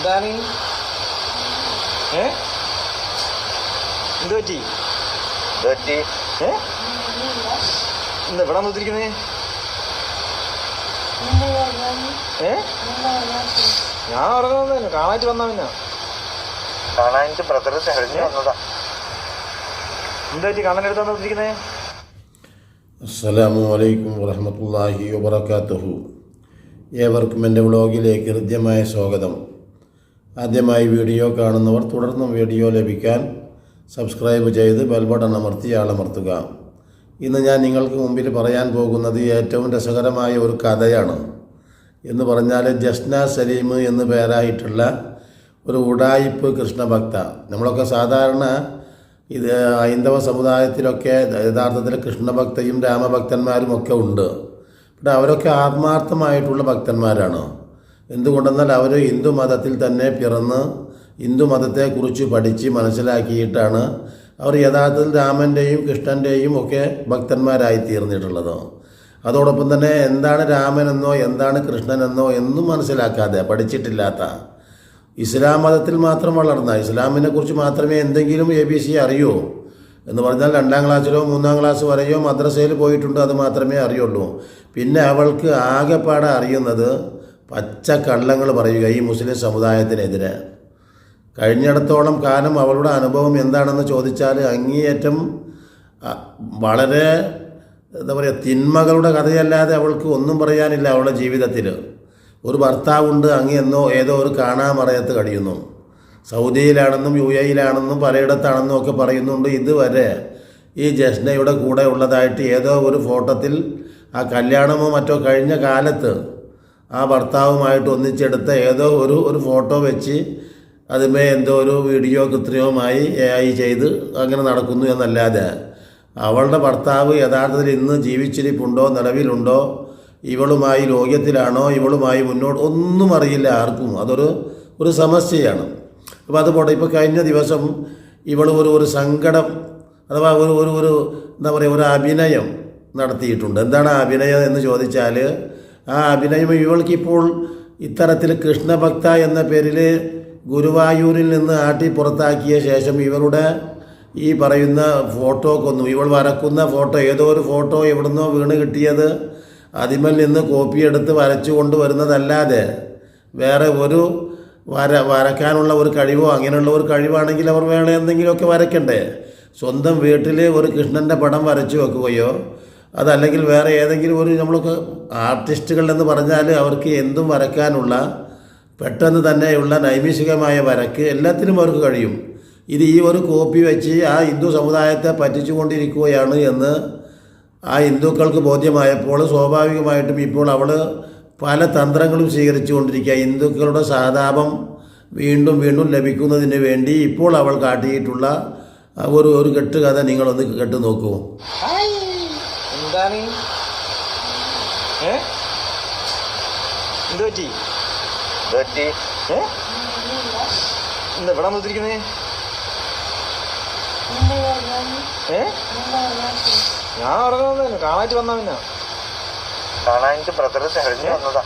എന്താണ്? ഏ? എന്ത് പറ്റി? പറ്റി? ഏ? എന്താ ഇവിടെ വന്നിരിക്കുന്നേ? ഏ? ഞാൻ ഉറങ്ങുന്നത് കാണാറ്റ് വന്നാ പിന്നെ. കാണാനിട്ട് ബ്രദർ തെരഞ്ഞു വന്നതാ. എന്താ പറ്റി? കണ്ണനെടുത്ത് വന്നിരിക്കുന്നേ? അസ്സലാമു അലൈക്കും വറഹമത്തല്ലാഹി വബർക്കാത്തുഹു ഏവർക്കും എന്റെ വ്ളോഗിലേക്ക് ഹൃദ്യമായ സ്വാഗതം. ആദ്യമായി വീഡിയോ കാണുന്നവർ തുടർന്നും വീഡിയോ ലഭിക്കാൻ സബ്സ്ക്രൈബ് ചെയ്ത് ബെൽബട്ടൺ അമർത്തി ആളമർത്തുക. ഇന്ന് ഞാൻ നിങ്ങൾക്ക് മുമ്പിൽ പറയാൻ പോകുന്നത് ഏറ്റവും രസകരമായ ഒരു കഥയാണ്. എന്ന് പറഞ്ഞാൽ ജസ്ന സലീം എന്ന് പേരായിട്ടുള്ള ഒരു ഉടായിപ്പ് കൃഷ്ണഭക്ത. നമ്മളൊക്കെ സാധാരണ ഇത് ഹൈന്ദവ സമുദായത്തിലൊക്കെ യഥാർത്ഥത്തിൽ കൃഷ്ണഭക്തയും രാമഭക്തന്മാരും ഒക്കെ ഉണ്ട്. പക്ഷേ അവരൊക്കെ ആത്മാർത്ഥമായിട്ടുള്ള ഭക്തന്മാരാണ്. എന്തുകൊണ്ടെന്നാൽ അവർ ഹിന്ദു മതത്തിൽ തന്നെ പിറന്ന് ഹിന്ദു മതത്തെക്കുറിച്ച് പഠിച്ച് മനസ്സിലാക്കിയിട്ടാണ് അവർ യഥാർത്ഥത്തിൽ രാമന്റെയും കൃഷ്ണന്റെയും ഒക്കെ ഭക്തന്മാരായി തീർന്നിട്ടുള്ളത് അതോടൊപ്പം തന്നെ എന്താണ് രാമനെന്നോ എന്താണ് കൃഷ്ണനെന്നോ എന്നും മനസ്സിലാക്കാതെ പഠിച്ചിട്ടില്ലാത്ത ഇസ്ലാം മതത്തിൽ മാത്രം വളർന്ന ഇസ്ലാമിനെ കുറിച്ച് മാത്രമേ എന്തെങ്കിലും എ ബി സി അറിയൂ എന്ന് പറഞ്ഞാൽ രണ്ടാം ക്ലാസ്സിലോ മൂന്നാം ക്ലാസ് വരെയോ മദ്രസയിൽ പോയിട്ടുണ്ടോ അത് മാത്രമേ അറിയുള്ളൂ. പിന്നെ അവൾക്ക് ആകെപ്പാടെ അറിയുന്നത് പച്ച കള്ളങ്ങൾ പറയുക ഈ മുസ്ലിം സമുദായത്തിനെതിരെ. കഴിഞ്ഞിടത്തോളം കാലം അവളുടെ അനുഭവം എന്താണെന്ന് ചോദിച്ചാൽ അങ്ങേയറ്റം വളരെ എന്താ പറയുക തിന്മകളുടെ കഥയല്ലാതെ അവൾക്ക് ഒന്നും പറയാനില്ല അവളുടെ ജീവിതത്തിൽ. ഒരു ഭർത്താവുണ്ട് അങ്ങ് എന്നോ ഏതോ ഒരു കാണാമറയത്ത് കഴിയുന്നു. സൗദിയിലാണെന്നും യു എയിലാണെന്നും പലയിടത്താണെന്നും ഒക്കെ പറയുന്നുണ്ട്. ഇതുവരെ ഈ ജഷ്നയുടെ കൂടെ ഉള്ളതായിട്ട് ഏതോ ഒരു ഫോട്ടത്തിൽ ആ കല്യാണമോ മറ്റോ കഴിഞ്ഞ കാലത്ത് ആ ഭർത്താവുമായിട്ട് ഒന്നിച്ചെടുത്ത ഏതോ ഒരു ഒരു ഫോട്ടോ വെച്ച് അതിമേ എന്തോ ഒരു വീഡിയോ കൃത്രിമമായി എ ഐ ചെയ്ത് അങ്ങനെ നടക്കുന്നു എന്നല്ലാതെ അവളുടെ ഭർത്താവ് യഥാർത്ഥത്തിൽ ഇന്ന് ജീവിച്ചിരിപ്പുണ്ടോ നിലവിലുണ്ടോ ഇവളുമായി രോഗ്യത്തിലാണോ ഇവളുമായി മുന്നോട്ട് ഒന്നും അറിയില്ല ആർക്കും. അതൊരു ഒരു സമസ്യയാണ്. അപ്പോൾ അത് പോട്ടെ ഇപ്പോൾ കഴിഞ്ഞ ദിവസം ഇവൾ ഒരു ഒരു സങ്കടം അഥവാ ഒരു ഒരു ഒരു എന്താ പറയുക ഒരു അഭിനയം നടത്തിയിട്ടുണ്ട്. എന്താണ് അഭിനയം എന്ന് ചോദിച്ചാൽ ആ അഭിനയം ഇവൾക്കിപ്പോൾ ഇത്തരത്തിൽ കൃഷ്ണഭക്ത എന്ന പേരിൽ ഗുരുവായൂരിൽ നിന്ന് ആട്ടി പുറത്താക്കിയ ശേഷം ഇവരുടെ ഈ പറയുന്ന ഫോട്ടോ കൊന്നു. ഇവൾ വരക്കുന്ന ഫോട്ടോ ഏതോ ഒരു ഫോട്ടോ എവിടുന്നോ വീണ് കിട്ടിയത് അതിമൽ നിന്ന് കോപ്പിയെടുത്ത് വരച്ചു കൊണ്ടുവരുന്നതല്ലാതെ വേറെ ഒരു വര വരക്കാനുള്ള ഒരു കഴിവോ അങ്ങനെയുള്ള ഒരു കഴിവാണെങ്കിൽ അവർ വേറെ എന്തെങ്കിലുമൊക്കെ വരയ്ക്കണ്ടേ? സ്വന്തം വീട്ടിൽ ഒരു കൃഷ്ണന്റെ പടം വരച്ചു വെക്കുകയോ അതല്ലെങ്കിൽ വേറെ ഏതെങ്കിലും ഒരു നമ്മൾക്ക് ആർട്ടിസ്റ്റുകൾ എന്ന് പറഞ്ഞാൽ അവർക്ക് എന്തും വരക്കാനുള്ള പെട്ടെന്ന് തന്നെയുള്ള നൈമിഷികമായ വരക്ക് എല്ലാത്തിനും അവർക്ക് കഴിയും. ഇത് ഈ ഒരു കോപ്പി വെച്ച് ആ ഹിന്ദു സമുദായത്തെ പറ്റിച്ചുകൊണ്ടിരിക്കുകയാണ് എന്ന് ആ ഹിന്ദുക്കൾക്ക് ബോധ്യമായപ്പോൾ സ്വാഭാവികമായിട്ടും ഇപ്പോൾ അവൾ പല തന്ത്രങ്ങളും സ്വീകരിച്ചു കൊണ്ടിരിക്കുക ഹിന്ദുക്കളുടെ സഹതാപം വീണ്ടും വീണ്ടും ലഭിക്കുന്നതിന് വേണ്ടി ഇപ്പോൾ അവൾ കാട്ടിയിട്ടുള്ള ഒരു ഒരു കെട്ടുകഥ നിങ്ങളൊന്ന് കേട്ടു നോക്കൂ. എന്താണ് ഏ എന്ത് പറ്റി പറ്റി ഏ എന്താ ഇവിടെ വന്നിരിക്കുന്നേ? ഏ ഞാൻ ഉറങ്ങുന്നത് കാണാറ്റ് വന്നാ പിന്നെ. ബ്രദർ തെരഞ്ഞു വന്നതാ.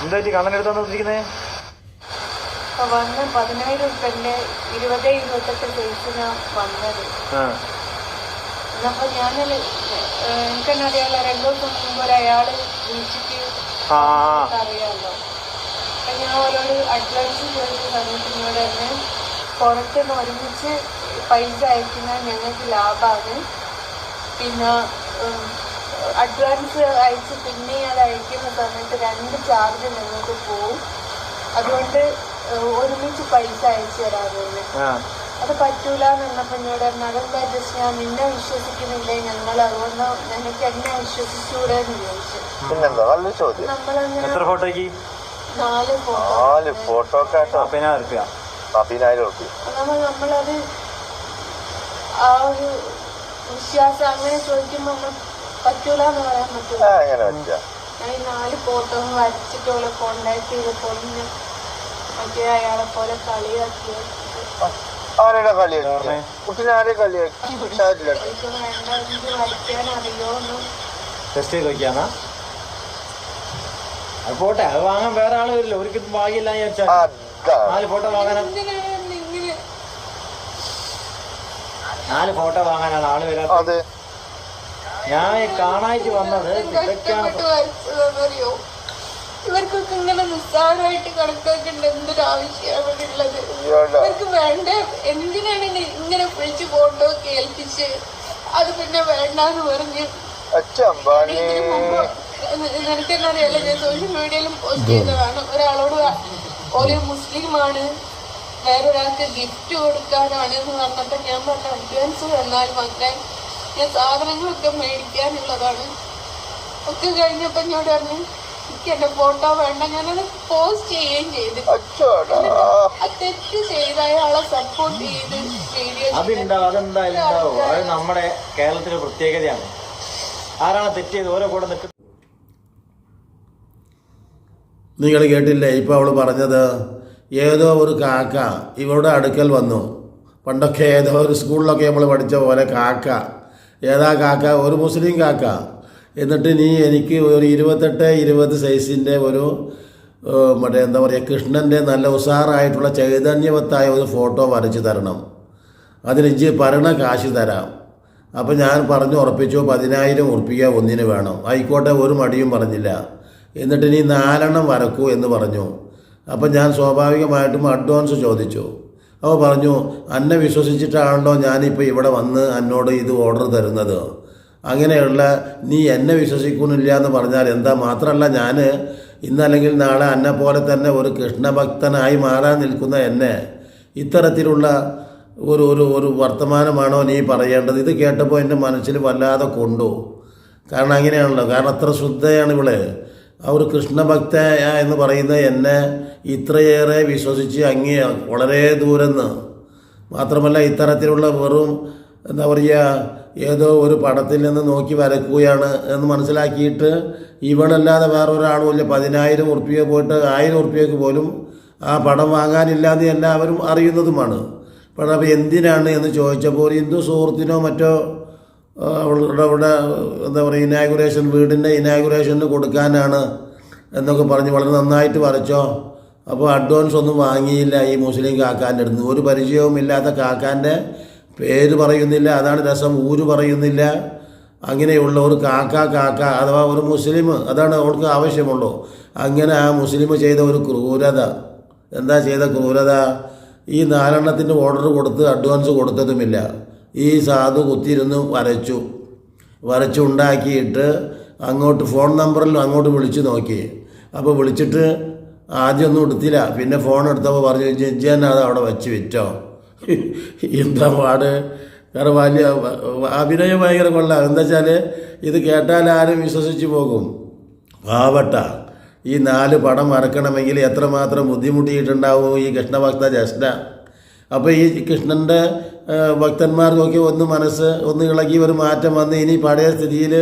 എന്താ പറ്റി കണ്ണനെടുത്ത് വന്നിരിക്കുന്നേ? അപ്പൊ വന്ന് പതിനായിരം ഉറുപ്പന്റെ ഇരുപത് ഇരുപത്തെട്ട് ആ വന്നത്. എന്നപ്പോ ഞാനൊരു എനിക്കെന്നെ അറിയാലോ രണ്ടു ദിവസം മുമ്പ് ഒരയാൾ വിളിച്ചിട്ട് അറിയാമല്ലോ അപ്പൊ ഞാൻ അവരോട് അഡ്വാൻസ് ചോദിച്ച സമയത്ത് എന്നോട് തന്നെ പുറത്തുനിന്ന് ഒരുമിച്ച് പൈസ അയക്കുന്ന ഞങ്ങൾക്ക് ലാഭമാണ്. പിന്നെ അഡ്വാൻസ് അയച്ച് പിന്നെ അത് അയക്കുന്ന സമയത്ത് രണ്ട് ചാർജ് ഞങ്ങൾക്ക് പോവും. അതുകൊണ്ട് ഒരുമിച്ച് പൈസ അയച്ചു തരാറുണ്ട് അത് പറ്റൂല എന്നപ്പോൾ എന്നോട് പറഞ്ഞു അതെന്താ ഞാൻ നിന്നെ വിശ്വസിക്കുന്നില്ല? ഞങ്ങൾ അതുകൊണ്ട് നിനക്ക് എന്നെ വിശ്വസിച്ചൂടെ എന്ന് ചോദിച്ചു നല്ല ചോദ്യം. എത്ര ഫോട്ടോയ്ക്ക്? നാല് ഫോട്ടോ. നാല് ഫോട്ടോ നാൽപ്പതിനായിരം റുപ്യ പതിനായിരം ഉറുപ്പി നമ്മൾ നമ്മളത് ആ ഒരു വിശ്വാസം അങ്ങനെ ചോദിക്കുമ്പോൾ നമ്മൾ പറ്റൂല എന്ന് പറയാൻ ആ പറ്റൂല അങ്ങനെ പറ്റിയ ഞാൻ ഈ നാല് ഫോട്ടോ വരച്ചിട്ട് ഓളെ കോണ്ടാക്ട് ചെയ്തപ്പോൾ മറ്റേ അയാളെ പോലെ കളിയാക്കി ആരുടെ കളിയാക്കി. കുട്ടിനെ ആരെ കളിയാക്കി. എന്ന് ടെസ്റ്റ് ചെയ്ത് നോക്കിയാന്നാ അത് പോട്ടെ അത് വാങ്ങാൻ വേറെ ആൾ വരില്ല. ഒരിക്കൽ ഭാഗ്യമില്ല അതാണ് നാല് ഫോട്ടോ വാങ്ങാനാ. എന്തിനാണ് നാല് ഫോട്ടോ വാങ്ങാനാണ് ആൾ വരാത്തത്. അതെ. ഞാൻ കാണായിട്ട് വന്നത് ഇതൊക്കെയാണ് ഇവർക്കൊക്കെ ഇങ്ങനെ നിസ്സാരമായിട്ട് കണക്കാക്കേണ്ട എന്തൊരു ആവശ്യമാണ് ഉള്ളത് ഇവർക്ക് വേണ്ട. എന്തിനാണ് ഇങ്ങനെ വിളിച്ച് ഫോട്ടോ കേൾപ്പിച്ച്? അത് പിന്നെ വേണ്ടെന്ന് പറഞ്ഞ്. നിനക്ക് എന്താ നിനക്കെന്നറിയാലോ ഞാൻ സോഷ്യൽ മീഡിയയിലും പോസ്റ്റ് ചെയ്തതാണ്. ഒരാളോട് ഒരു മുസ്ലിമാണ്. വേറൊരാൾക്ക് ഗിഫ്റ്റ് കൊടുക്കാനാണ് എന്ന് പറഞ്ഞപ്പോ ഞാൻ പറഞ്ഞ അഡ്വാൻസ് തന്നാൽ മാത്രമേ ഞാൻ സാധനങ്ങളൊക്കെ മേടിക്കാനുള്ളതാണ്. ഒക്കെ കഴിഞ്ഞപ്പോ ഞാൻ പറഞ്ഞു എനിക്ക് എന്റെ ഫോട്ടോ വേണ്ട. ഞാനത് പോസ്റ്റ് ചെയ്യുകയും ചെയ്തു. അച്ഛടാ ആ തെറ്റ് ചെയ്ത അയാളെ സപ്പോർട്ട് ചെയ്ത് വീഡിയോ അതുണ്ടാവും അതെന്തായാലും ഉണ്ടാവും അത്. നമ്മുടെ കേരളത്തിലെ പ്രത്യേകതയാണ്. ആരാണ് തെറ്റ് ചെയ്ത് ഓരോ കൂടെ നിൽക്കുന്നത് നിങ്ങൾ കേട്ടില്ലേ? ഇപ്പോൾ അവൾ പറഞ്ഞത് ഏതോ ഒരു കാക്ക ഇവളുടെ അടുക്കൽ വന്നു. പണ്ടൊക്കെ ഏതോ ഒരു സ്കൂളിലൊക്കെ നമ്മൾ പഠിച്ച പോലെ കാക്ക. ഏതാ കാക്ക? ഒരു മുസ്ലിം കാക്ക. എന്നിട്ട് നീ എനിക്ക് ഒരു ഇരുപത്തെട്ട് ഇരുപത് സൈസിന്റെ ഒരു മറ്റേ എന്താ പറയുക കൃഷ്ണന്റെ നല്ല ഉസാറായിട്ടുള്ള ചൈതന്യവത്തായ ഒരു ഫോട്ടോ വരച്ച് തരണം. അതിന് പരണ പറയണ കാശ് തരാം. അപ്പം ഞാൻ പറഞ്ഞു ഉറപ്പിച്ചു പതിനായിരം ഉറപ്പിക്കുക ഒന്നിന് വേണം. ആയിക്കോട്ടെ ഒരു മടിയും പറഞ്ഞില്ല. എന്നിട്ട് നീ നാലെണ്ണം വരക്കൂ എന്ന് പറഞ്ഞു. അപ്പം ഞാൻ സ്വാഭാവികമായിട്ടും അഡ്വാൻസ് ചോദിച്ചു. അപ്പോൾ പറഞ്ഞു അന്നെ വിശ്വസിച്ചിട്ടാണല്ലോ ഞാനിപ്പോൾ ഇവിടെ വന്ന് എന്നോട് ഇത് ഓർഡർ തരുന്നത്. അങ്ങനെയുള്ള നീ എന്നെ വിശ്വസിക്കുന്നില്ല എന്ന് പറഞ്ഞാൽ എന്താ? മാത്രമല്ല ഞാൻ ഇന്നല്ലെങ്കിൽ നാളെ എന്നെ പോലെ തന്നെ ഒരു കൃഷ്ണഭക്തനായി മാറാൻ നിൽക്കുന്ന എന്നെ ഇത്തരത്തിലുള്ള ഒരു ഒരു ഒരു വർത്തമാനമാണോ നീ പറയേണ്ടത്? ഇത് കേട്ടപ്പോൾ എന്റെ മനസ്സിൽ വല്ലാതെ കൊണ്ടു. കാരണം അങ്ങനെയാണല്ലോ. കാരണം അത്ര ശുദ്ധയാണ് ഇവിടെ ആ ഒരു കൃഷ്ണഭക്ത എന്ന് പറയുന്ന എന്നെ ഇത്രയേറെ വിശ്വസിച്ച് അങ്ങേ വളരെ ദൂരെന്ന്. മാത്രമല്ല ഇത്തരത്തിലുള്ള വെറും എന്താ പറയുക ഏതോ ഒരു പടത്തിൽ നിന്ന് നോക്കി വരക്കുകയാണ് എന്ന് മനസ്സിലാക്കിയിട്ട് ഇവളല്ലാതെ വേറെ ഒരാളുമില്ല പതിനായിരം ഉറുപ്പിക പോയിട്ട് ആയിരം ഉറുപ്പികക്ക് പോലും ആ പടം വാങ്ങാനില്ലാതെ എല്ലാവരും അറിയുന്നതുമാണ്. അപ്പോൾ അപ്പോൾ എന്തിനാണ് എന്ന് ചോദിച്ചപ്പോൾ ഒരു ഹിന്ദു സുഹൃത്തിനോ മറ്റോ അവളുടെ അവിടെ എന്താ പറയുക ഇനാഗുറേഷൻ വീടിന്റെ ഇനാഗുറേഷന് കൊടുക്കാനാണ് എന്നൊക്കെ പറഞ്ഞ് വളരെ നന്നായിട്ട് വരച്ചോ. അപ്പോൾ അഡ്വാൻസ് ഒന്നും വാങ്ങിയില്ല ഈ മുസ്ലിം കാക്കാന്റെ അടുത്ത്. ഒരു പരിചയവും ഇല്ലാത്ത കാക്കാന്റെ പേര് പറയുന്നില്ല അതാണ് രസം ഊര് പറയുന്നില്ല. അങ്ങനെയുള്ള ഒരു കാക്ക കാക്ക അഥവാ ഒരു മുസ്ലിം അതാണ് അവൾക്ക് ആവശ്യമുള്ളൂ. അങ്ങനെ ആ മുസ്ലിം ചെയ്ത ഒരു ക്രൂരത. എന്താ ചെയ്ത ക്രൂരത? ഈ നാലെണ്ണത്തിന്റെ ഓർഡർ കൊടുത്ത് അഡ്വാൻസ് കൊടുത്തതുമില്ല. ഈ സാധു കുത്തിയിരുന്ന് വരച്ചു. വരച്ചുണ്ടാക്കിയിട്ട് അങ്ങോട്ട് ഫോൺ നമ്പറിൽ അങ്ങോട്ട് വിളിച്ചു നോക്കി. അപ്പോൾ വിളിച്ചിട്ട് ആദ്യമൊന്നും എടുത്തില്ല. പിന്നെ ഫോൺ എടുത്തപ്പോൾ പറഞ്ഞു ജഡ്ജൻ അത് അവിടെ വെച്ച് വിറ്റോ? എന്താ പാട്? കാരണം വലിയ അഭിനയം ഭയങ്കര കൊള്ളാം. എന്താ വെച്ചാൽ ഇത് കേട്ടാൽ ആരും വിശ്വസിച്ച് പോകും. പാവട്ട ഈ നാല് പടം വരക്കണമെങ്കിൽ എത്രമാത്രം ബുദ്ധിമുട്ടിയിട്ടുണ്ടാവും ഈ കൃഷ്ണഭക്ത ജസ്ന അപ്പോൾ ഈ കൃഷ്ണന്റെ ഭക്തന്മാർക്കൊക്കെ ഒന്ന് മനസ്സ് ഒന്ന് ഇളകി ഒരു മാറ്റം വന്ന് ഇനി പഴയ സ്ഥിതിയിൽ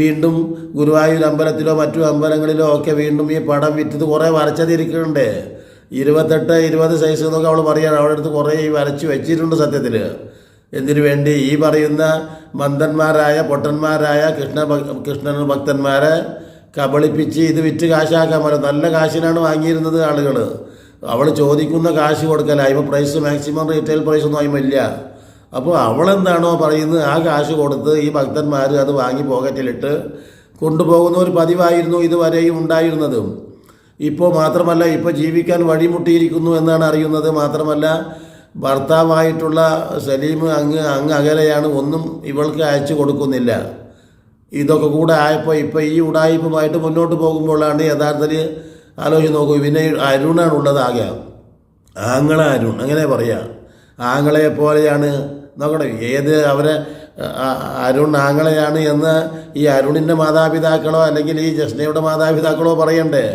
വീണ്ടും ഗുരുവായൂർ അമ്പലത്തിലോ മറ്റു അമ്പലങ്ങളിലോ ഒക്കെ വീണ്ടും ഈ പടം വിറ്റത് കുറേ വരച്ചതിരിക്കുന്നുണ്ട്. ഇരുപത്തെട്ട് ഇരുപത് സൈസ് എന്നൊക്കെ അവൾ പറയുകയാണ് അവളുടെ അടുത്ത് കുറേ ഈ വരച്ച് വെച്ചിട്ടുണ്ട് സത്യത്തിൽ എന്തിനു വേണ്ടി? ഈ പറയുന്ന മന്ദന്മാരായ പൊട്ടന്മാരായ കൃഷ്ണ കൃഷ്ണൻ ഭക്തന്മാരെ കബളിപ്പിച്ച് ഇത് വിറ്റ് കാശാക്കാൻ പറ്റും നല്ല കാശിനാണ് വാങ്ങിയിരുന്നത് ആളുകൾ അവൾ ചോദിക്കുന്ന കാശ് കൊടുക്കല. ഇപ്പം പ്രൈസ് മാക്സിമം റീറ്റെയിൽ പ്രൈസ് ഒന്നും അതിമില്ല അപ്പോൾ അവളെന്താണോ പറയുന്നത്? ആ കാശ് കൊടുത്ത് ഈ ഭക്തന്മാർ അത് വാങ്ങി പോക്കറ്റിലിട്ട് കൊണ്ടുപോകുന്ന ഒരു പതിവായിരുന്നു ഇതുവരെയും ഉണ്ടായിരുന്നത്. ഇപ്പോൾ മാത്രമല്ല ഇപ്പോൾ ജീവിക്കാൻ വഴിമുട്ടിയിരിക്കുന്നു എന്നാണ് അറിയുന്നത്. മാത്രമല്ല ഭർത്താവായിട്ടുള്ള സലീം അങ്ങ് അങ്ങ് അകലെയാണ് ഒന്നും ഇവൾക്ക് അയച്ചു കൊടുക്കുന്നില്ല. ഇതൊക്കെ കൂടെ ആയപ്പോൾ ഇപ്പോൾ ഈ ഉടായ്പുമായിട്ട് മുന്നോട്ട് പോകുമ്പോഴാണ് യഥാർത്ഥത്തിൽ ആലോചിച്ച് നോക്കൂ പിന്നെ അരുണാണ് ഉള്ളത് ആകെ. ആങ്ങള അരുൺ അങ്ങനെ പറയാം. ആങ്ങളെ പോലെയാണ് നോക്കട്ടെ ഏത് അവരെ അരുൺ ആങ്ങളെയാണ് എന്ന് ഈ അരുണിന്റെ മാതാപിതാക്കളോ അല്ലെങ്കിൽ ഈ ജസ്നയുടെ മാതാപിതാക്കളോ പറയണ്ടേ?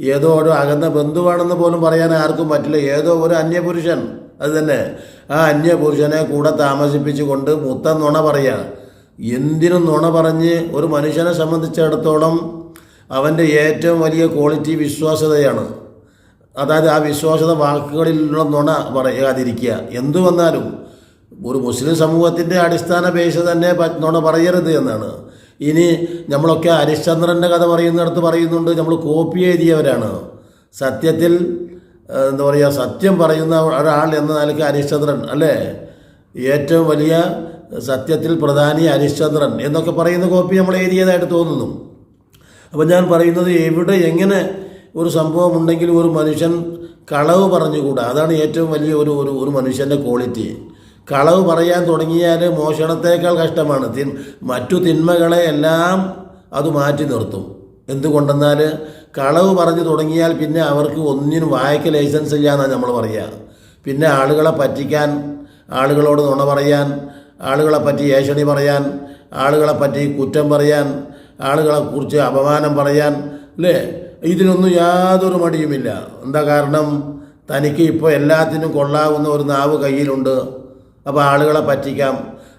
ഏതോ ഒരു അകന്ന ബന്ധുവാണെന്ന് പോലും പറയാൻ ആർക്കും പറ്റില്ല. ഏതോ ഒരു അന്യപുരുഷൻ. അത് തന്നെ. ആ അന്യപുരുഷനെ കൂടെ താമസിപ്പിച്ചുകൊണ്ട് മുത്തം നുണ പറയുക എന്തിനും നുണ പറഞ്ഞ് ഒരു മനുഷ്യനെ സംബന്ധിച്ചിടത്തോളം അവന്റെ ഏറ്റവും വലിയ ക്വാളിറ്റി വിശ്വാസ്യതയാണ്. അതായത് ആ വിശ്വാസത വാക്കുകളിലുള്ള നുണ പറയാതിരിക്കുക. എന്തു വന്നാലും ഒരു മുസ്ലിം സമൂഹത്തിന്റെ അടിസ്ഥാന ബേസ് തന്നെ നുണ പറയരുത് എന്നാണ്. ഇനി നമ്മളൊക്കെ ഹരിശ്ചന്ദ്രന്റെ കഥ പറയുന്നിടത്ത് പറയുന്നുണ്ട് നമ്മൾ കോപ്പി എഴുതിയവരാണ്. സത്യത്തിൽ എന്താ പറയുക സത്യം പറയുന്ന ഒരാൾ എന്ന നിലയ്ക്ക് ഹരിശ്ചന്ദ്രൻ അല്ലേ? ഏറ്റവും വലിയ സത്യത്തിൽ പ്രധാനി ഹരിശ്ചന്ദ്രൻ എന്നൊക്കെ പറയുന്ന കോപ്പി നമ്മൾ എഴുതിയതായിട്ട് തോന്നുന്നു. അപ്പോൾ ഞാൻ പറയുന്നത് എവിടെ എങ്ങനെ ഒരു സംഭവം ഉണ്ടെങ്കിൽ ഒരു മനുഷ്യൻ കളവ് പറഞ്ഞുകൂടാ. അതാണ് ഏറ്റവും വലിയ ഒരു ഒരു മനുഷ്യന്റെ ക്വാളിറ്റി കളവ് പറയാൻ തുടങ്ങിയാൽ മോഷണത്തേക്കാൾ കഷ്ടമാണ്. തിൻ മറ്റു തിന്മകളെ എല്ലാം അത് മാറ്റി നിർത്തും. എന്തുകൊണ്ടെന്നാൽ കളവ് പറഞ്ഞു തുടങ്ങിയാൽ പിന്നെ അവർക്ക് ഒന്നിനും വായക്ക് ലൈസൻസ് ഇല്ല എന്നാണ് നമ്മൾ പറയുക പിന്നെ ആളുകളെ പറ്റിക്കാൻ ആളുകളോട് നുണ പറയാൻ ആളുകളെ പറ്റി ഏഷണി പറയാൻ ആളുകളെ പറ്റി കുറ്റം പറയാൻ ആളുകളെ കുറിച്ച് അപമാനം പറയാൻ അല്ലേ ഇതിനൊന്നും യാതൊരു മടിയുമില്ല. എന്താ കാരണം? തനിക്ക് ഇപ്പോൾ എല്ലാത്തിനും കൊള്ളാവുന്ന ഒരു നാവ് കയ്യിലുണ്ട്. അപ്പോൾ ആളുകളെ പറ്റിക്കാം.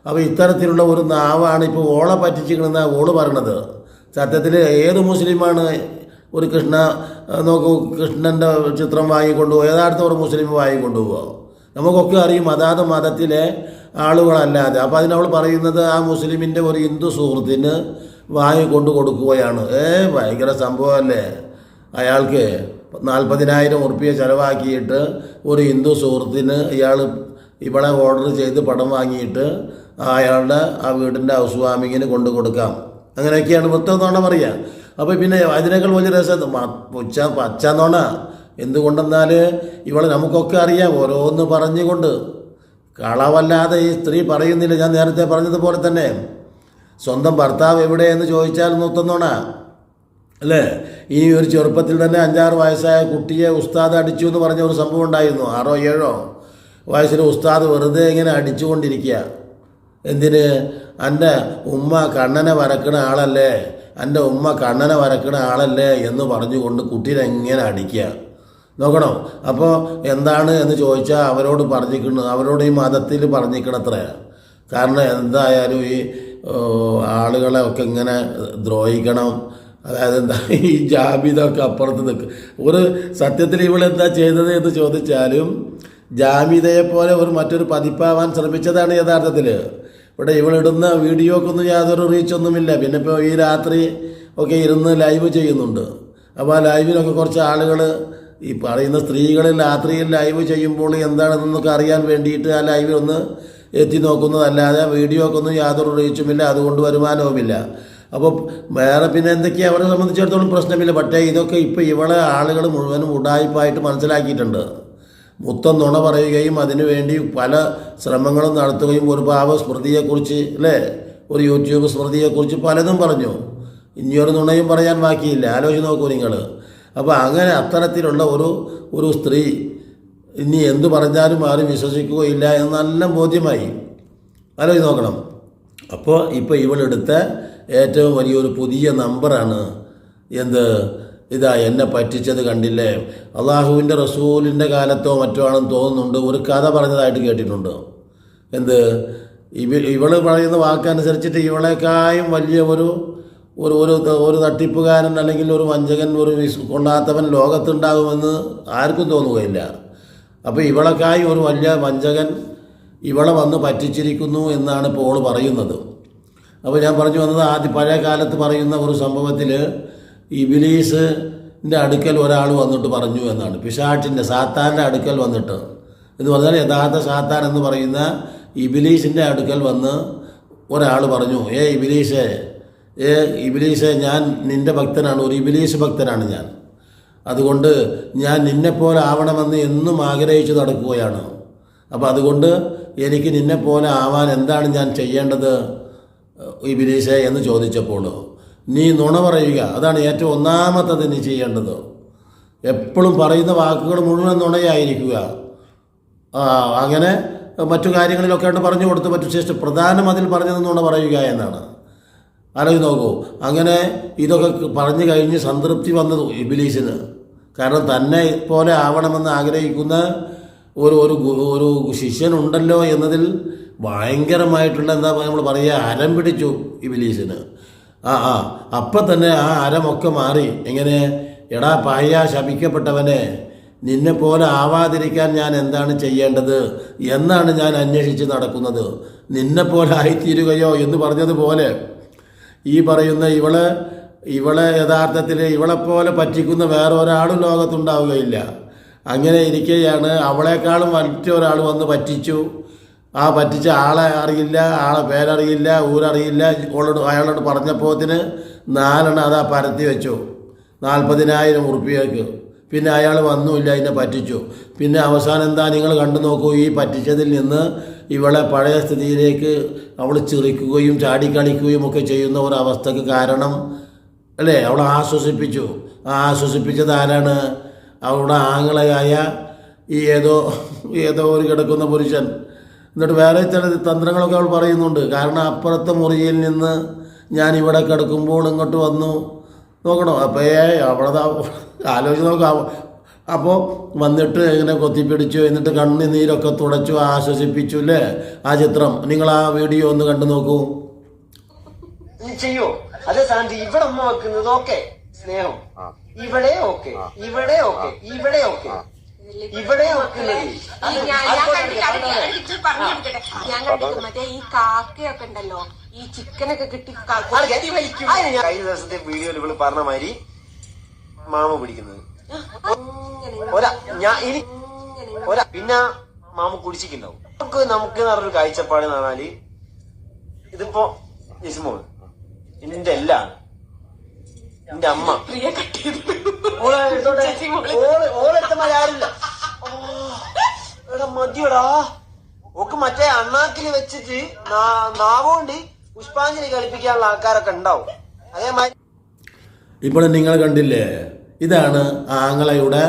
അപ്പോൾ ഇത്തരത്തിലുള്ള ഒരു നാവാണ് ഇപ്പോൾ ഓളെ പറ്റിച്ചിരിക്കണമെന്ന ഓൾ പറയണത്. സത്യത്തിൽ ഏത് മുസ്ലിമാണ് ഒരു കൃഷ്ണ നോക്കൂ കൃഷ്ണന്റെ ചിത്രം വാങ്ങിക്കൊണ്ടുപോകും യഥാർത്ഥ ഒരു മുസ്ലിം വാങ്ങിക്കൊണ്ടുപോകുക നമുക്കൊക്കെ അറിയും അതാത് മതത്തിലെ ആളുകളല്ലാതെ. അപ്പോൾ അതിനവൾ പറയുന്നത് ആ മുസ്ലിമിന്റെ ഒരു ഹിന്ദു സുഹൃത്തിന് വാങ്ങിക്കൊണ്ട് കൊടുക്കുകയാണ്. ഏ ഭയങ്കര സംഭവമല്ലേ? അയാൾക്ക് നാൽപ്പതിനായിരം ഉറുപ്പിയെ ചിലവാക്കിയിട്ട് ഒരു ഹിന്ദു സുഹൃത്തിന് ഇയാൾ ഇവിടെ ഓർഡർ ചെയ്ത് പടം വാങ്ങിയിട്ട് അയാളുടെ ആ വീടിന്റെ ഹൗസ് വാമിങ്ങിന് കൊണ്ടു കൊടുക്കാം. അങ്ങനെയൊക്കെയാണ് മൊത്തം പറയുക. അപ്പോൾ പിന്നെ അതിനേക്കാൾ വലിയ രസം മ- പുച്ച പച്ച നോണ. എന്തുകൊണ്ടെന്നാൽ ഇവളെ നമുക്കൊക്കെ അറിയാം ഓരോന്ന് പറഞ്ഞുകൊണ്ട്. കളവല്ലാതെ ഈ സ്ത്രീ പറയുന്നില്ല. ഞാൻ നേരത്തെ പറഞ്ഞതുപോലെ തന്നെ. സ്വന്തം ഭർത്താവ് എവിടെയെന്ന് ചോദിച്ചാൽ നൂത്തന്നോണ അല്ലേ? ഈ ഒരു ചെറുപ്പത്തിൽ തന്നെ അഞ്ചാറ് വയസ്സായ കുട്ടിയെ ഉസ്താദ് അടിച്ചു എന്ന് പറഞ്ഞ ഒരു സംഭവം ഉണ്ടായിരുന്നു. ആറോ ഏഴോ? വയസ്സിൽ ഉസ്താദ് വെറുതെ ഇങ്ങനെ അടിച്ചുകൊണ്ടിരിക്കുക. എന്തിന്? എന്റെ ഉമ്മ കണ്ണനെ വരക്കണ ആളല്ലേ? എന്റെ ഉമ്മ കണ്ണനെ വരക്കണ ആളല്ലേ എന്ന് പറഞ്ഞുകൊണ്ട് കുട്ടീനെ എങ്ങനെ അടിക്കുക. നോക്കണോ? അപ്പോൾ എന്താണ് എന്ന് ചോദിച്ചാൽ അവരോട് പറഞ്ഞിരിക്കുന്നത്. അവരോട് ഈ മതത്തിൽ പറഞ്ഞിരിക്കണത്ര. കാരണം എന്തായാലും ഈ ആളുകളെ ഒക്കെ ഇങ്ങനെ ദ്രോഹിക്കണം. അതായത് എന്താ ഈ ജാബിതൊക്കെ അപ്പുറത്ത് നിൽക്കും ഒരു സത്യത്തിൽ ഇവളെന്താ ചെയ്തത് എന്ന് ചോദിച്ചാലും ജാമിതയെ പോലെ ഒരു മറ്റൊരു പതിപ്പാവാൻ ശ്രമിച്ചതാണ് യഥാർത്ഥത്തിൽ. ഇവിടെ ഇവളിടുന്ന വീഡിയോക്കൊന്നും യാതൊരു റീച്ചൊന്നുമില്ല. പിന്നെ ഇപ്പോൾ ഈ രാത്രി ഒക്കെ ഇരുന്ന് ലൈവ് ചെയ്യുന്നുണ്ട്. അപ്പോൾ ആ ലൈവിലൊക്കെ കുറച്ച് ആളുകൾ ഈ പറയുന്ന സ്ത്രീകൾ രാത്രിയിൽ ലൈവ് ചെയ്യുമ്പോൾ എന്താണെന്നൊക്കെ അറിയാൻ വേണ്ടിയിട്ട് ആ ലൈവിൽ ഒന്ന് എത്തി നോക്കുന്നതല്ലാതെ വീഡിയോക്കൊന്നും യാതൊരു റീച്ചുമില്ല അതുകൊണ്ട് വരുമാനവുമില്ല. അപ്പോൾ വേറെ പിന്നെ എന്തൊക്കെയാണ് അവരെ സംബന്ധിച്ചിടത്തോളം പ്രശ്നമില്ല. പക്ഷേ ഇതൊക്കെ ഇപ്പോൾ ഇവളെ ആളുകൾ മുഴുവനും ഉടായ്പായിട്ട് മനസ്സിലാക്കിയിട്ടുണ്ട്. മുത്തം നുണ പറയുകയും അതിനുവേണ്ടി പല ശ്രമങ്ങളും നടത്തുകയും ഒരു പാവ സ്മൃതിയെക്കുറിച്ച് അല്ലേ? ഒരു യൂട്യൂബ് സ്മൃതിയെക്കുറിച്ച് പലതും പറഞ്ഞു. ഇനിയൊരു നുണയും പറയാൻ ബാക്കിയില്ല. ആലോചിച്ച് നോക്കൂ നിങ്ങൾ അപ്പോൾ അങ്ങനെ അത്തരത്തിലുള്ള ഒരു ഒരു സ്ത്രീ ഇനി എന്തു പറഞ്ഞാലും ആരും വിശ്വസിക്കുകയില്ല എന്ന് നല്ല ബോധ്യമായി. ആലോചിച്ച് നോക്കണം. അപ്പോൾ ഇപ്പോൾ ഇവളെടുത്ത ഏറ്റവും വലിയൊരു പുതിയ നമ്പറാണ് എന്ത്? ഇതാ എന്നെ പറ്റിച്ചത് കണ്ടില്ലേ? അള്ളാഹുവിന്റെ റസൂലിന്റെ കാലത്തോ മറ്റോ ആണെന്ന് തോന്നുന്നുണ്ട്. ഒരു കഥ പറഞ്ഞതായിട്ട് കേട്ടിട്ടുണ്ട്. എന്ത്? ഇവ ഇവൾ പറയുന്ന വാക്കനുസരിച്ചിട്ട് ഇവളെക്കായും വലിയ ഒരു ഒരു ഒരു ഒരു തട്ടിപ്പുകാരൻ അല്ലെങ്കിൽ ഒരു വഞ്ചകൻ ഒരു വിസ് കൊള്ളാത്തവൻ ലോകത്തുണ്ടാകുമെന്ന് ആർക്കും തോന്നുകയില്ല. അപ്പോൾ ഇവളെക്കായും ഒരു വലിയ വഞ്ചകൻ ഇവളെ വന്ന് പറ്റിച്ചിരിക്കുന്നു എന്നാണ് ഇപ്പോൾ പറയുന്നത്. അപ്പോൾ ഞാൻ പറഞ്ഞു വന്നത് ആദ്യ പഴയ കാലത്ത് പറയുന്ന ഒരു സംഭവത്തിൽ ഇബിലീസിന്റെ അടുക്കൽ ഒരാൾ വന്നിട്ട് പറഞ്ഞു എന്നാണ്. പിശാച്ചിന്റെ സാത്താന്റെ അടുക്കൽ വന്നിട്ട്. എന്ന് പറഞ്ഞാൽ യഥാർത്ഥ സാത്താൻ എന്ന് പറയുന്ന ഇബിലീസിന്റെ അടുക്കൽ വന്ന് ഒരാൾ പറഞ്ഞു ഏ ഇബിലീസേ ഏ ഇബിലീസെ ഞാൻ നിന്റെ ഭക്തനാണ് ഒരു ഇബിലീസ് ഭക്തനാണ് ഞാൻ. അതുകൊണ്ട് ഞാൻ നിന്നെപ്പോലെ ആവണമെന്ന് എന്നും ആഗ്രഹിച്ചു നടക്കുകയാണ്. അപ്പോൾ അതുകൊണ്ട് എനിക്ക് നിന്നെപ്പോലെ ആവാൻ എന്താണ് ഞാൻ ചെയ്യേണ്ടത് ഇബിലീസെ? എന്ന് ചോദിച്ചപ്പോൾ നീ നുണ പറയുക. അതാണ് ഏറ്റവും ഒന്നാമത്തെ തന്നെ ചെയ്യേണ്ടത്. എപ്പോഴും പറയുന്ന വാക്കുകൾ മുഴുവൻ നുണയായിരിക്കുക. അങ്ങനെ മറ്റു കാര്യങ്ങളിലൊക്കെ ആയിട്ട് പറഞ്ഞു കൊടുത്ത് മറ്റു ശേഷം പ്രധാനം അതിൽ പറഞ്ഞത് നുണ പറയുക എന്നാണ്. ആലോചിച്ച് നോക്കൂ. അങ്ങനെ ഇതൊക്കെ പറഞ്ഞു കഴിഞ്ഞ് സംതൃപ്തി വന്നത് ഇബിലീസിന്. കാരണം തന്നെ പോലെ ആവണമെന്ന് ആഗ്രഹിക്കുന്ന ഒരു ഒരു ഒരു ശിഷ്യനുണ്ടല്ലോ എന്നതിൽ ഭയങ്കരമായിട്ടുള്ള എന്താ നമ്മൾ പറയുക അരം പിടിച്ചു ഇബിലീസിന്. ആ ആ. അപ്പം തന്നെ ആ അരമൊക്കെ മാറി. എങ്ങനെ? എടാ പായ ശപിക്കപ്പെട്ടവനെ നിന്നെ പോലെ ആവാതിരിക്കാൻ ഞാൻ എന്താണ് ചെയ്യേണ്ടത്? എന്നാണ് ഞാൻ അന്വേഷിച്ച് നടക്കുന്നത്. നിന്നെ പോലെ ആയിത്തീരുകയോ എന്ന് പറഞ്ഞതുപോലെ. ഈ പറയുന്ന ഇവളെ ഇവളെ യഥാർത്ഥത്തിൽ ഇവളെപ്പോലെ പറ്റിക്കുന്ന വേറെ ഒരാളും ലോകത്തുണ്ടാവുകയില്ല. അങ്ങനെ ഇരിക്കുകയാണ് അവളെക്കാളും മറ്റൊരാൾ വന്ന് പറ്റിച്ചു. ആ പറ്റിച്ച ആളെ അറിയില്ല ആളെ പേരറിയില്ല ഊരറിയില്ല. ഓളോട് അയാളോട് പറഞ്ഞപ്പോത്തിന് നാലെണ്ണം അതാ പരത്തി വെച്ചു. നാൽപ്പതിനായിരം ഉറുപ്പിയേക്ക്. പിന്നെ അയാൾ വന്നുമില്ല അതിനെ പറ്റിച്ചു. പിന്നെ അവസാനം എന്താ നിങ്ങൾ കണ്ടു നോക്കൂ ഈ പറ്റിച്ചതിൽ നിന്ന് ഇവളെ പഴയ സ്ഥിതിയിലേക്ക് അവൾ ചിറിക്കുകയും ചാടിക്കളിക്കുകയും ഒക്കെ ചെയ്യുന്ന ഒരു അവസ്ഥക്ക് കാരണം അല്ലേ? അവളെ ആശ്വസിപ്പിച്ചു. ആ ആശ്വസിപ്പിച്ചത് ആരാണ്? അവളുടെ ആങ്ങളയായ ഈ ഏതോ ഏതോ ഒരു കിടക്കുന്ന പുരുഷൻ. എന്നിട്ട് വേറെ ചില തന്ത്രങ്ങളൊക്കെ അവൾ പറയുന്നുണ്ട്. കാരണം അപ്പുറത്തെ മുറിയിൽ നിന്ന് ഞാൻ ഇവിടെ കിടക്കുമ്പോൾ ഇങ്ങോട്ട് വന്നു. നോക്കണോ? അപ്പോൾ ഏ അവിടെ ആലോചിച്ച് നോക്കാം. അപ്പോൾ വന്നിട്ട് ഇങ്ങനെ കൊത്തിപ്പിടിച്ചു എന്നിട്ട് കണ്ണി നീരൊക്കെ തുടച്ചു ആശ്വസിപ്പിച്ചു അല്ലേ? ആ ചിത്രം. നിങ്ങൾ ആ വീഡിയോ ഒന്ന് കണ്ടു നോക്കൂ. നീ ചെയ്യോ? അതെ സ്ഥാനത്ത് ഇവിടെ അമ്മ വെക്കുന്നത് ഓക്കെ. സ്നേഹം. ഇവിടെ ഓക്കെ. ഇവിടെ ഓക്കെ. ഇവിടെ ഓക്കെ. ഇവിടെ ഞാൻ ഞാൻ കണ്ടിട്ട് മറ്റേ ഈ കാക്കയൊക്കെ ഉണ്ടല്ലോ ഈ ചിക്കനൊക്കെ കിട്ടി കഴിഞ്ഞ ദിവസത്തെ വീഡിയോയിൽ ഇവൾ പറഞ്ഞ മാതിരി മാമ പിടിക്കുന്നത്. ഒരാ ഞാൻ ഇനി ഒരാ. പിന്നെ മാമ കുടിച്ചിട്ടുണ്ടാവും. നമുക്ക് നമുക്ക് പറഞ്ഞൊരു കാഴ്ചപ്പാട് എന്ന് പറഞ്ഞാൽ ഇതിപ്പോ ജിസ്മോൾ ഇതിന്റെ എല്ലാം എന്റെ അമ്മ. പ്രിയ കട്ട് ചെയ്ത് ആരില്ല എടാ മതിയോടാ. ഓക്ക് മറ്റേ അണ്ണാക്കിൽ വെച്ചിട്ട് നാവോണ്ടി നാവുകൊണ്ട് പുഷ്പാഞ്ജലി കളിപ്പിക്കാനുള്ള ആൾക്കാരൊക്കെ ഉണ്ടാവും. അതേമാതിരി ഇപ്പോൾ നിങ്ങൾ കണ്ടില്ലേ? ഇതാണ് ആങ്ങളയുടെ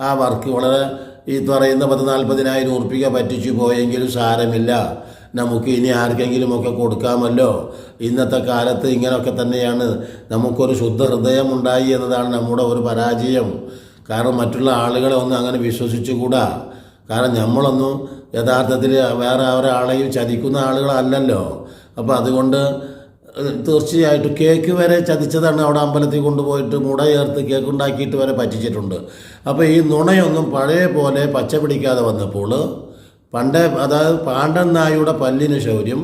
ആ വർക്ക്. വളരെ ഈ പറയുന്ന പത്ത് നാൽപ്പതിനായിരം ഉറുപ്പിക പറ്റിച്ചു പോയെങ്കിലും സാരമില്ല. നമുക്ക് ഇനി ആർക്കെങ്കിലും ഒക്കെ കൊടുക്കാമല്ലോ? ഇന്നത്തെ കാലത്ത് ഇങ്ങനെയൊക്കെ തന്നെയാണ്. നമുക്കൊരു ശുദ്ധ ഹൃദയം ഉണ്ടായി എന്നതാണ് നമ്മുടെ ഒരു പരാജയം. കാരണം മറ്റുള്ള ആളുകളെ ഒന്നും അങ്ങനെ വിശ്വസിച്ചുകൂടാ? കാരണം നമ്മളൊന്നും യഥാർത്ഥത്തിൽ വേറെ ഒരാളെയും ചതിക്കുന്ന ആളുകളല്ലല്ലോ. അപ്പോൾ അതുകൊണ്ട് തീർച്ചയായിട്ടും കേക്ക് വരെ ചതിച്ചതാണ് അവിടെ അമ്പലത്തിൽ കൊണ്ടുപോയിട്ട് മുട ചേർത്ത് കേക്ക് ഉണ്ടാക്കിയിട്ട് വരെ പറ്റിച്ചിട്ടുണ്ട്. അപ്പോൾ ഈ നുണയൊന്നും പഴയ പോലെ പച്ച പിടിക്കാതെ വന്നപ്പോൾ പണ്ടേ അതായത് പാണ്ഡൻ നായുടെ പല്ലിന് ശൗര്യം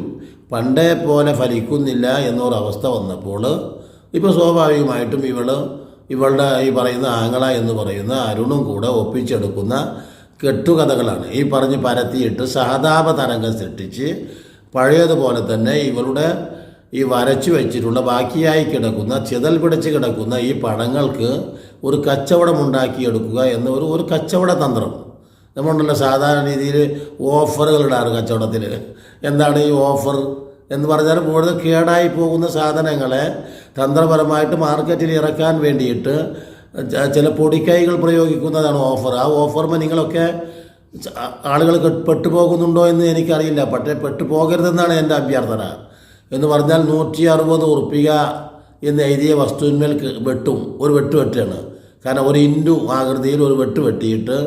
പണ്ടേ പോലെ ഫലിക്കുന്നില്ല എന്നൊരവസ്ഥ വന്നപ്പോൾ ഇപ്പോൾ സ്വാഭാവികമായിട്ടും ഇവൾ ഇവളുടെ ഈ പറയുന്ന ആങ്ങള എന്ന് പറയുന്ന അരുണും കൂടെ ഒപ്പിച്ചെടുക്കുന്ന കെട്ടുകഥകളാണ്. ഈ പറഞ്ഞ് പരത്തിയിട്ട് സഹതാപ തരംഗം സൃഷ്ടിച്ച് പഴയതുപോലെ തന്നെ ഇവളുടെ ഈ വരച്ചു വെച്ചിട്ടുള്ള ബാക്കിയായി കിടക്കുന്ന ചിതൽ പിടിച്ച് കിടക്കുന്ന ഈ പടങ്ങൾക്ക് ഒരു കച്ചവടം ഉണ്ടാക്കിയെടുക്കുക എന്ന ഒരു ഒരു കച്ചവട തന്ത്രം. നമ്മളുണ്ടല്ലോ സാധാരണ രീതിയിൽ ഓഫറുകൾ ഇടാറ് കച്ചവടത്തിൽ. എന്താണ് ഈ ഓഫർ എന്ന് പറഞ്ഞാൽ കൂടുതൽ കേടായി പോകുന്ന സാധനങ്ങളെ തന്ത്രപരമായിട്ട് മാർക്കറ്റിൽ ഇറക്കാൻ വേണ്ടിയിട്ട് ചില പൊടിക്കൈകൾ പ്രയോഗിക്കുന്നതാണ് ഓഫർ. ആ ഓഫർമ നിങ്ങളൊക്കെ ആളുകൾ പെട്ടുപോകുന്നുണ്ടോ എന്ന് എനിക്കറിയില്ല. പക്ഷേ പെട്ടുപോകരുതെന്നാണ് എന്റെ അഭ്യർത്ഥന. എന്ന് പറഞ്ഞാൽ നൂറ്റി അറുപത് ഉറുപ്പിക എന്ന് എഴുതിയ വസ്തുവിന്മേൽ വെട്ടും. ഒരു വെട്ട് വെട്ടാണ് കാരണം ഒരു ഇൻഡു ആകൃതിയിൽ ഒരു വെട്ട് വെട്ടിയിട്ട്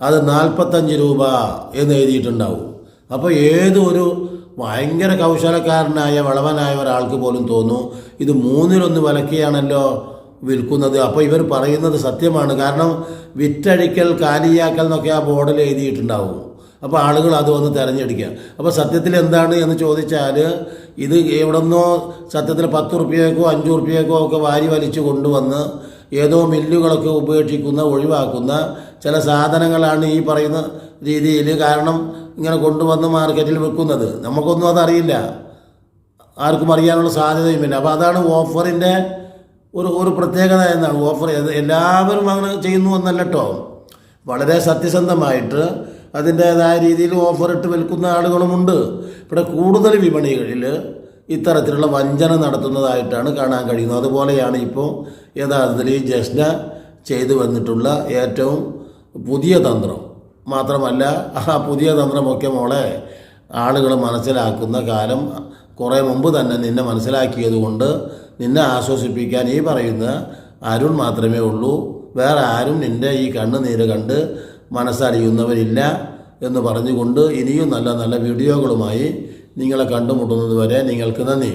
അത് നാൽപ്പത്തഞ്ച് രൂപ എന്ന് എഴുതിയിട്ടുണ്ടാവും. അപ്പോൾ ഏതൊരു ഭയങ്കര കൗശലക്കാരനായ വളവനായ ഒരാൾക്ക് പോലും തോന്നും ഇത് മൂന്നിലൊന്ന് വിലക്കിയാണല്ലോ വിൽക്കുന്നത്. അപ്പോൾ ഇവർ പറയുന്നത് സത്യമാണ്. കാരണം വിറ്റഴിക്കൽ കാലിയാക്കൽ എന്നൊക്കെ ആ ബോർഡിൽ എഴുതിയിട്ടുണ്ടാവും. അപ്പോൾ ആളുകൾ അത് വന്ന് തിരഞ്ഞെടുക്കുക. അപ്പോൾ സത്യത്തിൽ എന്താണ് എന്ന് ചോദിച്ചാൽ ഇത് എവിടെന്നോ സത്യത്തിൽ പത്ത് റുപ്യക്കോ അഞ്ച് റുപ്യക്കോ ഒക്കെ വാരി വലിച്ചു കൊണ്ടുവന്ന് ഏതോ മില്ലുകളൊക്കെ ഉപേക്ഷിക്കുന്ന ഒഴിവാക്കുന്ന ചില സാധനങ്ങളാണ് ഈ പറയുന്ന രീതിയിൽ കാരണം ഇങ്ങനെ കൊണ്ടുവന്ന് മാർക്കറ്റിൽ വെക്കുന്നത്. നമുക്കൊന്നും അതറിയില്ല. ആർക്കും അറിയാനുള്ള സാധ്യതയുമില്ല അപ്പോൾ അതാണ് ഓഫറിന്റെ ഒരു ഒരു പ്രത്യേകത എന്നാണ് ഓഫർ. എല്ലാവരും അങ്ങനെ ചെയ്യുന്നു എന്നല്ല വളരെ സത്യസന്ധമായിട്ട് അതിന്റേതായ രീതിയിൽ ഓഫർ ഇട്ട് വിൽക്കുന്ന ആളുകളുമുണ്ട്. ഇവിടെ കൂടുതൽ വിപണികളിൽ ഇത്തരത്തിലുള്ള വഞ്ചന നടത്തുന്നതായിട്ടാണ് കാണാൻ കഴിയുന്നത്. അതുപോലെയാണ് ഇപ്പോൾ യഥാർത്ഥത്തിൽ ഈ ജസ്ന ചെയ്തു വന്നിട്ടുള്ള ഏറ്റവും പുതിയ തന്ത്രം. മാത്രമല്ല ആ പുതിയ തന്ത്രമൊക്കെ മോളെ ആളുകൾ മനസ്സിലാക്കുന്ന കാലം കുറേ മുമ്പ് തന്നെ നിന്നെ മനസ്സിലാക്കിയതുകൊണ്ട് നിന്നെ ആശ്വസിപ്പിക്കാൻ ഈ പറയുന്ന അരുൺ മാത്രമേ ഉള്ളൂ. വേറെ ആരും നിന്റെ ഈ കണ്ണുനീര് കണ്ട് മനസ്സറിയുന്നവരില്ല എന്ന് പറഞ്ഞുകൊണ്ട് ഇനിയും നല്ല നല്ല വീഡിയോകളുമായി നിങ്ങളെ കണ്ടുമുട്ടുന്നത് വരെ നിങ്ങൾക്ക് നന്ദി.